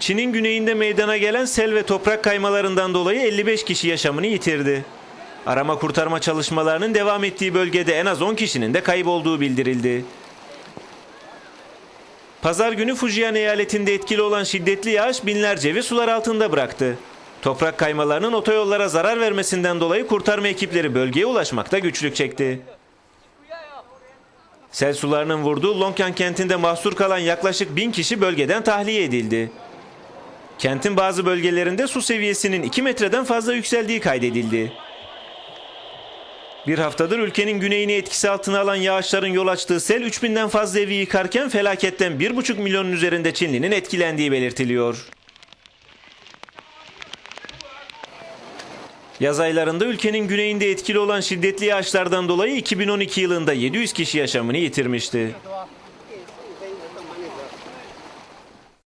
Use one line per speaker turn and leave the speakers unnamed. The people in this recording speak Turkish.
Çin'in güneyinde meydana gelen sel ve toprak kaymalarından dolayı 55 kişi yaşamını yitirdi. Arama kurtarma çalışmalarının devam ettiği bölgede en az 10 kişinin de kaybolduğu bildirildi. Pazar günü Fujian eyaletinde etkili olan şiddetli yağış binlerce evi sular altında bıraktı. Toprak kaymalarının otoyollara zarar vermesinden dolayı kurtarma ekipleri bölgeye ulaşmakta güçlük çekti. Sel sularının vurduğu Longyan kentinde mahsur kalan yaklaşık bin kişi bölgeden tahliye edildi. Kentin bazı bölgelerinde su seviyesinin 2 metreden fazla yükseldiği kaydedildi. Bir haftadır ülkenin güneyini etkisi altına alan yağışların yol açtığı sel 3000'den fazla evi yıkarken felaketten 1,5 milyonun üzerinde Çinlinin etkilendiği belirtiliyor. Yaz aylarında ülkenin güneyinde etkili olan şiddetli yağışlardan dolayı 2012 yılında 700 kişi yaşamını yitirmişti.